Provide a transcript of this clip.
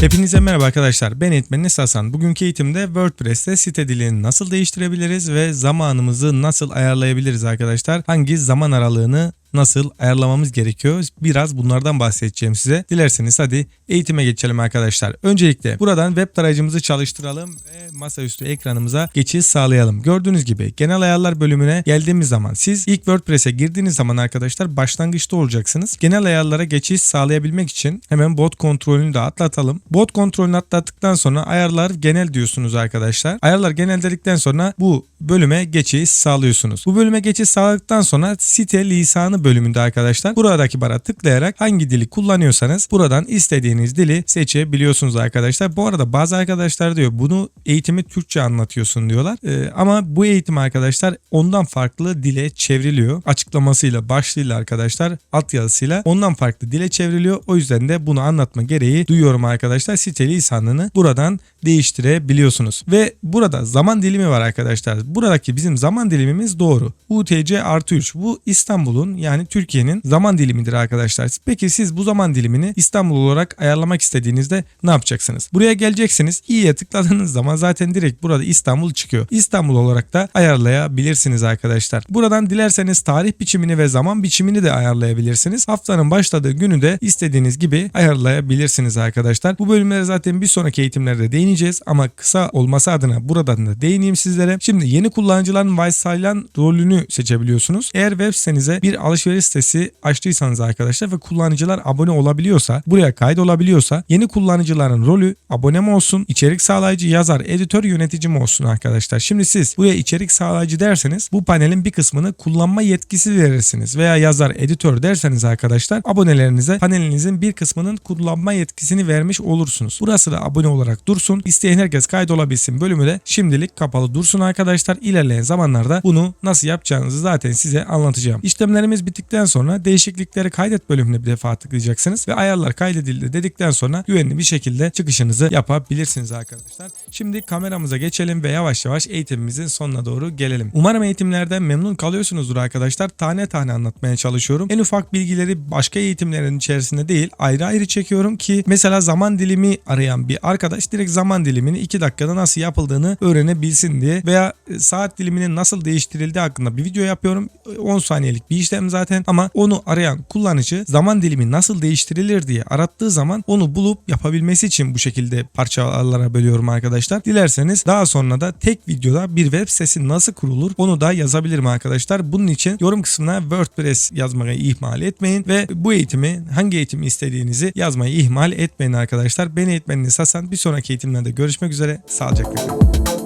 Hepinize merhaba arkadaşlar. Ben eğitmeniniz Hasan. Bugünkü eğitimde WordPress'te site dilini nasıl değiştirebiliriz ve zamanımızı nasıl ayarlayabiliriz arkadaşlar? Hangi zaman aralığını nasıl ayarlamamız gerekiyor? Biraz bunlardan bahsedeceğim size. Dilerseniz hadi eğitime geçelim arkadaşlar. Öncelikle buradan web tarayıcımızı çalıştıralım ve masaüstü ekranımıza geçiş sağlayalım. Gördüğünüz gibi genel ayarlar bölümüne geldiğimiz zaman siz ilk WordPress'e girdiğiniz zaman arkadaşlar başlangıçta olacaksınız. Genel ayarlara geçiş sağlayabilmek için hemen bot kontrolünü de atlatalım. Bot kontrolünü atlattıktan sonra ayarlar genel diyorsunuz arkadaşlar. Ayarlar genel dedikten sonra bu bölüme geçiş sağlıyorsunuz. Bu bölüme geçiş sağladıktan sonra site lisanı bölümünde arkadaşlar buradaki bara tıklayarak hangi dili kullanıyorsanız buradan istediğiniz dili seçebiliyorsunuz arkadaşlar. Bu arada bazı arkadaşlar diyor bunu eğitimi Türkçe anlatıyorsun diyorlar. Ee, ama bu eğitim arkadaşlar ondan farklı dile çevriliyor. Açıklamasıyla başlığıyla arkadaşlar altyazısıyla ondan farklı dile çevriliyor. O yüzden de bunu anlatma gereği duyuyorum arkadaşlar. Site lisanını buradan değiştirebiliyorsunuz. Ve burada zaman dilimi var arkadaşlar. Buradaki bizim zaman dilimimiz doğru. UTC artı 3. Bu İstanbul'un yani Türkiye'nin zaman dilimidir arkadaşlar. Peki siz bu zaman dilimini İstanbul olarak ayarlamak istediğinizde ne yapacaksınız? Buraya geleceksiniz. İyiye tıkladığınız zaman zaten direkt burada İstanbul çıkıyor. İstanbul olarak da ayarlayabilirsiniz arkadaşlar. Buradan dilerseniz tarih biçimini ve zaman biçimini de ayarlayabilirsiniz. Haftanın başladığı günü de istediğiniz gibi ayarlayabilirsiniz arkadaşlar. Bu bölümlere zaten bir sonraki eğitimlerde değineceğiz ama kısa olması adına buradan da değineyim sizlere. Şimdi yeni kullanıcıların varsayılan rolünü seçebiliyorsunuz. Eğer web sitenize bir alışveriş sitesi açtıysanız arkadaşlar ve kullanıcılar abone olabiliyorsa, buraya kaydolabiliyorsa yeni kullanıcıların rolü abone mi olsun, içerik sağlayıcı, yazar, editör, yönetici mi olsun arkadaşlar. Şimdi siz buraya içerik sağlayıcı derseniz bu panelin bir kısmını kullanma yetkisi verirsiniz veya yazar, editör derseniz arkadaşlar abonelerinize panelinizin bir kısmının kullanma yetkisini vermiş olursunuz. Burası da abone olarak dursun. İsteyen herkes kaydolabilsin bölümü de şimdilik kapalı dursun arkadaşlar. İlerleyen zamanlarda bunu nasıl yapacağınızı zaten size anlatacağım. İşlemlerimiz bittikten sonra değişiklikleri kaydet bölümüne bir defa tıklayacaksınız ve ayarlar kaydedildi dedikten sonra güvenli bir şekilde çıkışınızı yapabilirsiniz arkadaşlar. Şimdi kameramıza geçelim ve yavaş yavaş eğitimimizin sonuna doğru gelelim. Umarım eğitimlerden memnun kalıyorsunuzdur arkadaşlar. Tane tane anlatmaya çalışıyorum. En ufak bilgileri başka eğitimlerin içerisinde değil ayrı ayrı çekiyorum ki mesela zaman dilimi arayan bir arkadaş direkt zaman dilimini 2 dakikada nasıl yapıldığını öğrenebilsin diye veya e, saat diliminin nasıl değiştirildiği hakkında bir video yapıyorum. 10 saniyelik bir işlem zaten ama onu arayan kullanıcı zaman dilimi nasıl değiştirilir diye arattığı zaman onu bulup yapabilmesi için bu şekilde parçalara bölüyorum arkadaşlar. Dilerseniz daha sonra da tek videoda bir web sitesi nasıl kurulur onu da yazabilirim arkadaşlar. Bunun için yorum kısmına WordPress yazmayı ihmal etmeyin ve bu eğitimi hangi eğitimi istediğinizi yazmayı ihmal etmeyin arkadaşlar. Ben eğitmeniniz Hasan. Bir sonraki eğitimlerde görüşmek üzere. Sağlıcakla kalın.